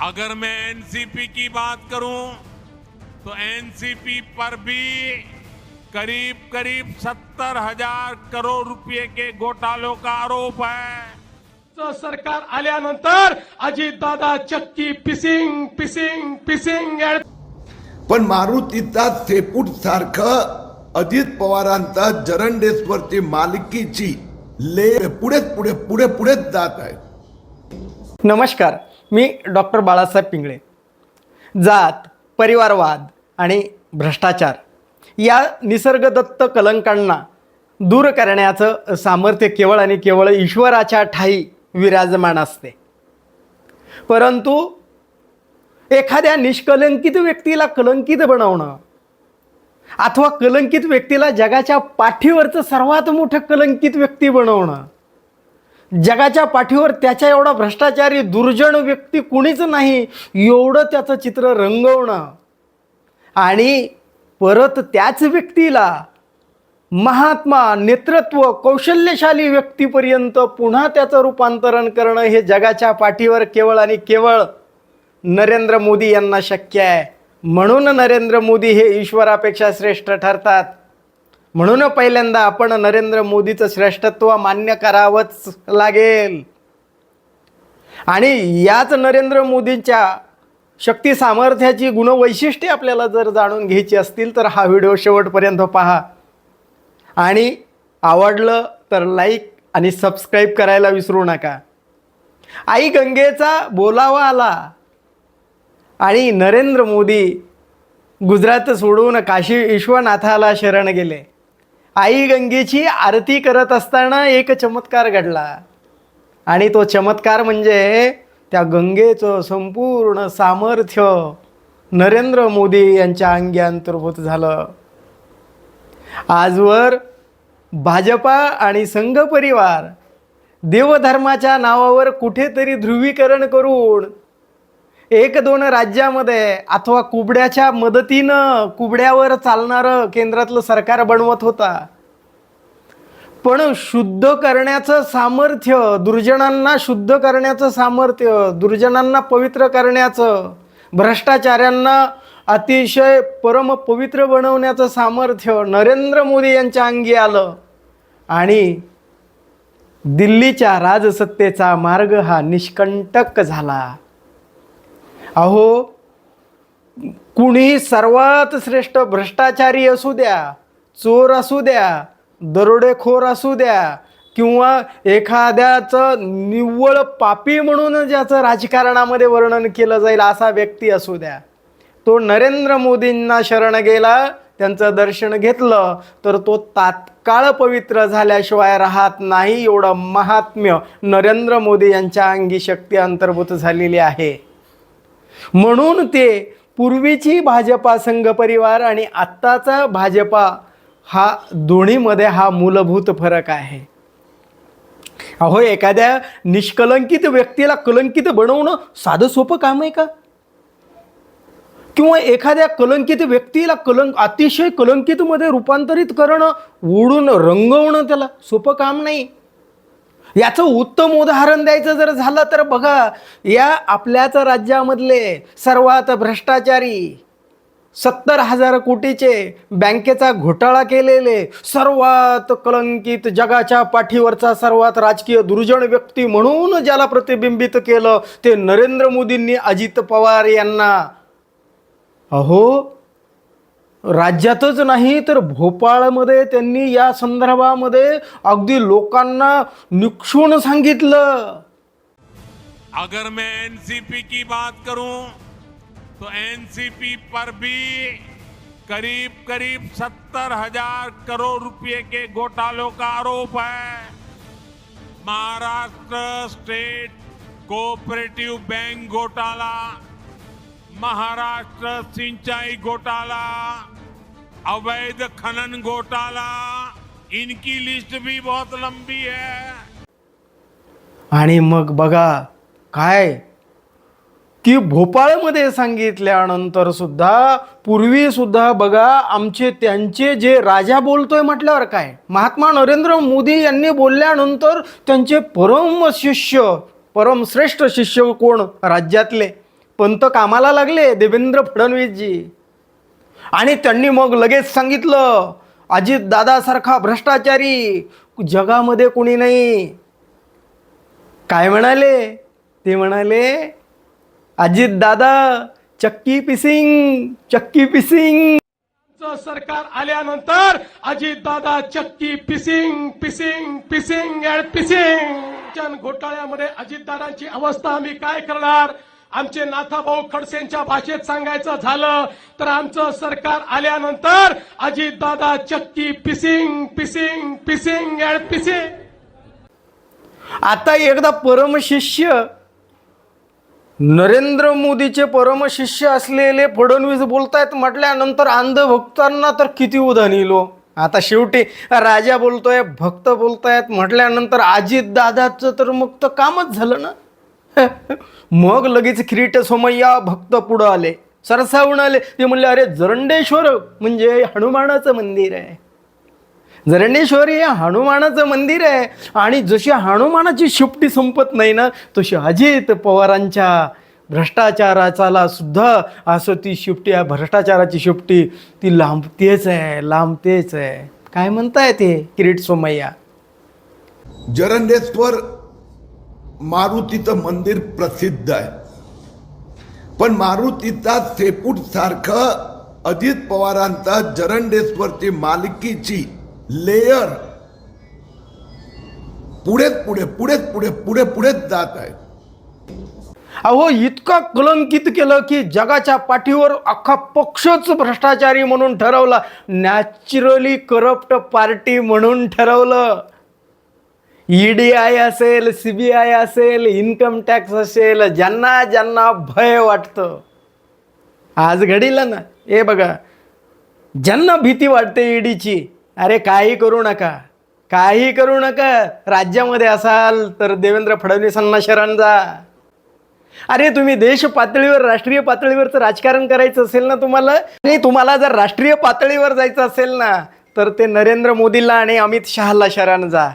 अगर मैं एनसीपी की बात करूं तो एनसीपी पर भी करीब करीब सत्तर हजार करोड़ रुपए के घोटालों का आरोप है। चं सरकार आल्यानंतर अजितदादा चक्की पिसिंग पिसिंग पिसिंग पण मारुतीचा थेपूट सारखं अजित पवारांचा जरंडेश्वरची मालकीची ले पुढेच पुढे पुढे पुढेच जात आहे. नमस्कार. मी डॉक्टर बाळासाहेब पिंगळे. जात परिवारवाद आणि भ्रष्टाचार या निसर्गदत्त कलंकांना दूर करण्याचं सामर्थ्य केवळ आणि केवळ ईश्वराच्या ठाई विराजमान असते. परंतु एखाद्या निष्कलंकित व्यक्तीला कलंकित बनवणं अथवा कलंकित व्यक्तीला जगाच्या पाठीवरचं सर्वात मोठं कलंकित व्यक्ती बनवणं जगाच्या पाठीवर त्याच्या एवढा भ्रष्टाचारी दुर्जन व्यक्ती कुणीच नाही एवढं त्याचं चित्र रंगवणं. आणि परत त्याच व्यक्तीला महात्मा नेतृत्व कौशल्यशाली व्यक्तीपर्यंत पुन्हा त्याचं रूपांतरण करणं हे जगाच्या पाठीवर केवळ आणि केवळ नरेंद्र मोदी यांना शक्य आहे. म्हणून नरेंद्र मोदी हे ईश्वरापेक्षा श्रेष्ठ ठरतात. म्हणून पहिल्यांदा आपण नरेंद्र मोदीचं श्रेष्ठत्व मान्य करावंच लागेल. आणि याच नरेंद्र मोदींच्या शक्ती सामर्थ्याची गुणवैशिष्ट्ये आपल्याला जर जाणून घ्यायची असतील तर हा व्हिडिओ शेवटपर्यंत पहा. आणि आवडलं तर लाईक आणि सबस्क्राईब करायला विसरू नका. आई गंगेचा बोलावा आला. आणि नरेंद्र मोदी गुजरात सोडून काशी विश्वनाथाला शरण गेले. आई गंगेची आरती करत असताना एक चमत्कार घडला. आणि तो चमत्कार म्हणजे त्या गंगेचं संपूर्ण सामर्थ्य नरेंद्र मोदी यांच्या अंगी अंतर्भूत झालं. आजवर भाजपा आणि संघ परिवार देवधर्माच्या नावावर कुठेतरी ध्रुवीकरण करून एक दोन राज्यामध्ये अथवा कुबड्याच्या मदतीनं कुबड्यावर चालणारं केंद्रातलं सरकार बनवत होता. पण शुद्ध करण्याचं सामर्थ्य दुर्जनांना शुद्ध करण्याचं सामर्थ्य दुर्जनांना पवित्र करण्याचं भ्रष्टाचाऱ्यांना अतिशय परम पवित्र बनवण्याचं सामर्थ्य नरेंद्र मोदी यांच्या अंगी आलं. आणि दिल्लीच्या राजसत्तेचा मार्ग हा निष्कंटक झाला. अहो कुणी सर्वात श्रेष्ठ भ्रष्टाचारी असू द्या चोर असू द्या दरोडेखोर असू द्या किंवा एखाद्याचं निव्वळ पापी म्हणून ज्याचं राजकारणामध्ये वर्णन केलं जाईल असा व्यक्ती असू द्या. तो नरेंद्र मोदींना शरण गेला त्यांचं दर्शन घेतलं तर तो तात्काळ पवित्र झाल्याशिवाय राहत नाही एवढं महात्म्य नरेंद्र मोदी यांच्या अंगी शक्ती अंतर्भूत झालेली आहे. म्हणून ते पूर्वीची भाजपा संघ परिवार आणि आत्ताचा भाजपा हा दोन्हीमध्ये हा मूलभूत फरक आहे. अहो एखाद्या निष्कलंकित व्यक्तीला कलंकित बनवणं साधं सोपं काम आहे का? किंवा एखाद्या कलंकित व्यक्तीला कलंक अतिशय कलंकितमध्ये रूपांतरित करणं ओढून रंगवणं त्याला सोपं काम नाही? याचं उत्तम उदाहरण द्यायचं जर झालं तर बघा या आपल्याच राज्यामधले सर्वात भ्रष्टाचारी सत्तर हजार कोटीचे बँकेचा घोटाळा केलेले सर्वात कलंकित जगाच्या पाठीवरचा सर्वात राजकीय दुर्जन व्यक्ती म्हणून ज्याला प्रतिबिंबित केलं ते नरेंद्र मोदींनी अजित पवार यांना. अहो राज्यातच नाही तर भोपाळमध्ये त्यांनी या संदर्भामध्ये अगदी लोकांना निक्षून सांगितलं. अगर मैं एनसीपी की बात करूं तो एनसीपी पर भी करीब करीब सत्तर हजार करोड़ रुपए के घोटालों का आरोप है। महाराष्ट्र स्टेट कोऑपरेटिव बैंक घोटाला महाराष्ट्र सिंचाई घोटाला अवैध खनन घोटाला। इनकी लिस्ट भी बहुत लंबी है। आणि मग बघा काय? की भोपाळमध्ये सांगितल्यानंतर सुद्धा पूर्वी सुद्धा बघा आमचे त्यांचे जे राजा बोलतोय म्हटल्यावर काय? महात्मा नरेंद्र मोदी यांनी बोलल्यानंतर त्यांचे परम शिष्य परम श्रेष्ठ शिष्य कोण? राज्यातले. पंत कामाला लागले देवेंद्र फडणवीसजी. आणि त्यांनी मग लगेच सांगितलं अजित दादासारखा भ्रष्टाचारी जगामध्ये कोणी नाही. काय म्हणाले? ते म्हणाले अजित दादा चक्की पिसिंग चक्की पिसिंग. सरकार आल्यानंतर अजित दादा चक्की पिसिंग पिसिंग पिसिंग अँड पिसिंग. घोटाळ्यामध्ये अजितदादांची अवस्था आम्ही काय करणार? आमचे नाथाभाऊ खडसेंच्या भाषेत सांगायचं झालं तर आमचं सरकार आल्यानंतर अजितदादा चक्की पिसिंग पिसिंग पिसिंग अँड पिसिंग. आता एकदा परमशिष्य नरेंद्र मोदीचे परमशिष्य असलेले फडणवीस बोलतायत म्हटल्यानंतर अंधभक्तांना तर किती उधाण येलो हो? आता शेवटी राजा बोलतोय भक्त बोलतायत म्हटल्यानंतर अजित दादाचं तर मग तर कामच झालं ना. मग लगेच किरीट सोमय्या भक्त पुढं आले. सरसावून आले. ते म्हणले अरे जरंडेश्वर म्हणजे हनुमानाचं मंदिर आहे. जरंडेश्वर हे हनुमानाचं मंदिर आहे. आणि जशी हनुमानाची शिफ्टी संपत नाही ना तशी अजित पवारांच्या भ्रष्टाचाराचाला सुद्धा असं ती शिफ्टी आहे भ्रष्टाचाराची शिफ्टी ती लांबतेच आहे लांबतेच आहे. काय म्हणताय ते किरीट सोमय्या? जरंडेश्वर मारुतीचं मंदिर प्रसिद्ध आहे. पण मारुतीचा सेपूट सारखं अजित पवारांचा जरंडेश्वरची मालकीची लेयर पुढेच पुढे पुढेच पुढे पुढे पुढेच जात आहे. अहो इतका कलंकित केलं की जगाच्या पाठीवर अख्खा पक्षच भ्रष्टाचारी म्हणून ठरवला. नॅचरली करप्ट पार्टी म्हणून ठरवलं. ईडीआय असेल सी बी आय असेल इन्कम टॅक्स असेल ज्यांना ज्यांना भय वाटतं. आज घडीला ना. हे बघा ज्यांना भीती वाटते ईडीची अरे काही करू नका. काही करू नका. राज्यामध्ये असाल तर देवेंद्र फडणवीसांना शरण जा. अरे तुम्ही देश पातळीवर राष्ट्रीय पातळीवरचं राजकारण करायचं असेल ना तुम्हाला? आणि तुम्हाला जर राष्ट्रीय पातळीवर जायचं असेल ना तर ते नरेंद्र मोदीला आणि अमित शहाला शरण जा.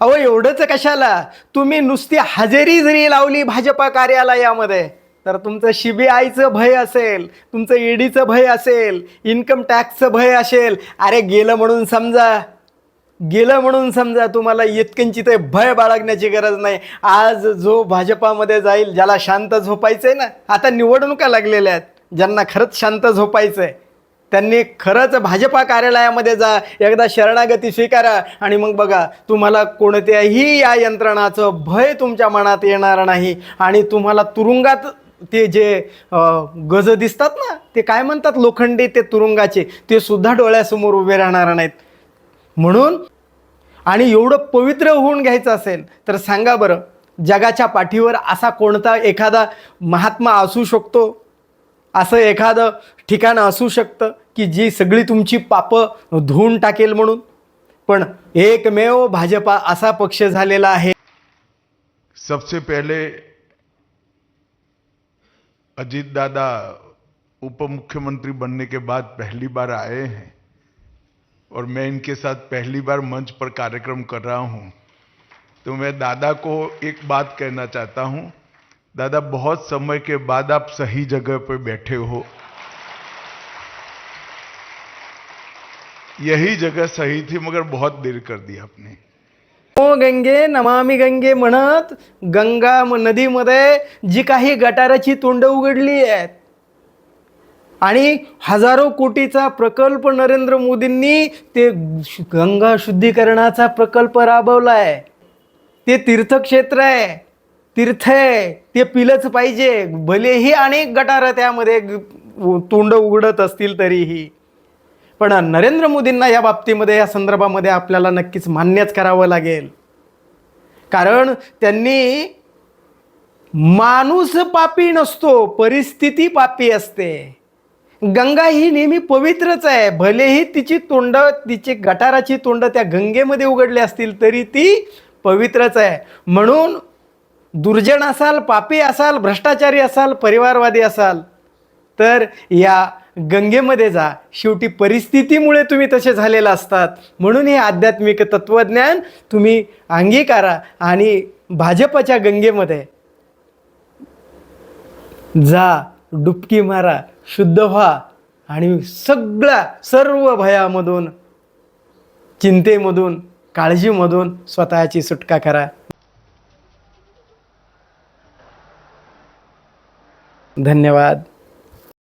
अहो एवढंच कशाला? तुम्ही नुसती हजेरी जरी लावली भाजपा कार्यालयामध्ये तर तुमचं सी बी आयचं भय असेल तुमचं ईडीचं भय असेल इन्कम टॅक्सचं भय असेल अरे गेलं म्हणून समजा गेलं म्हणून समजा तुम्हाला इतकंची भय बाळगण्याची गरज नाही. आज जो भाजपामध्ये जाईल ज्याला शांत झोपायचं आहे ना आता निवडणुका लागलेल्या आहेत ज्यांना खरंच शांत झोपायचं आहे त्यांनी खरंच भाजपा कार्यालयामध्ये जा एकदा शरणागती स्वीकारा आणि मग बघा तुम्हाला कोणत्याही या यंत्रणाचं भय तुमच्या मनात येणार नाही आणि तुम्हाला तुरुंगात ते जे गज दिसतात ना ते काय म्हणतात लोखंडी ते तुरुंगाचे ते सुद्धा डोळ्यासमोर उभे राहणार नाहीत. म्हणून आणि एवढं पवित्र होऊन घ्यायचं असेल तर सांगा बरं जगाच्या पाठीवर असा कोणता एखादा महात्मा असू शकतो? असं एखादं ठिकाण असू शकतं की जी सगळी तुमची पापं धुवून टाकेल म्हणून. पण एकमेव भाजपा असा पक्ष झालेला आहे. सबसे पहले अजीत दादा उप मुख्यमंत्री बनने के बाद पहली बार आए हैं और मैं इनके साथ पहली बार मंच पर कार्यक्रम कर रहा हूं। तो मैं दादा को एक बात कहना चाहता हूं दादा बहुत समय के बाद आप सही जगह पर बैठे हो। यही जगह सही थी मगर बहुत देर कर दी आपने। ओ गंगे नमामी गंगे म्हणत गंगा नदीमध्ये जी काही गटाराची तोंड उघडली आहेत आणि हजारो कोटीचा प्रकल्प नरेंद्र मोदींनी ते गंगा शुद्धीकरणाचा प्रकल्प राबवला आहे ते तीर्थक्षेत्र आहे. तीर्थ आहे ते पिलंच पाहिजे. भलेही अनेक गटारं त्यामध्ये तोंड उघडत असतील तरीही. पण नरेंद्र मोदींना या बाबतीमध्ये या संदर्भामध्ये आपल्याला नक्कीच मान्यच करावं लागेल. कारण त्यांनी माणूस पापी नसतो परिस्थिती पापी असते. गंगा ही नेहमी पवित्रच आहे. भलेही तिची तोंड तिची गटाराची तोंड त्या गंगेमध्ये उघडली असतील तरी ती पवित्रच आहे. म्हणून दुर्जन असाल पापी असाल भ्रष्टाचारी असाल परिवारवादी असाल तर या गंगेमध्ये जा. शेवटी परिस्थितीमुळे तुम्ही तसे झालेले असतात. म्हणून हे आध्यात्मिक तत्त्वज्ञान तुम्ही अंगीकारा आणि भाजपच्या गंगेमध्ये जा. डुबकी मारा शुद्ध व्हा आणि सगळ्या सर्व भयामधून चिंतेमधून काळजीमधून स्वतःची सुटका करा. धन्यवाद.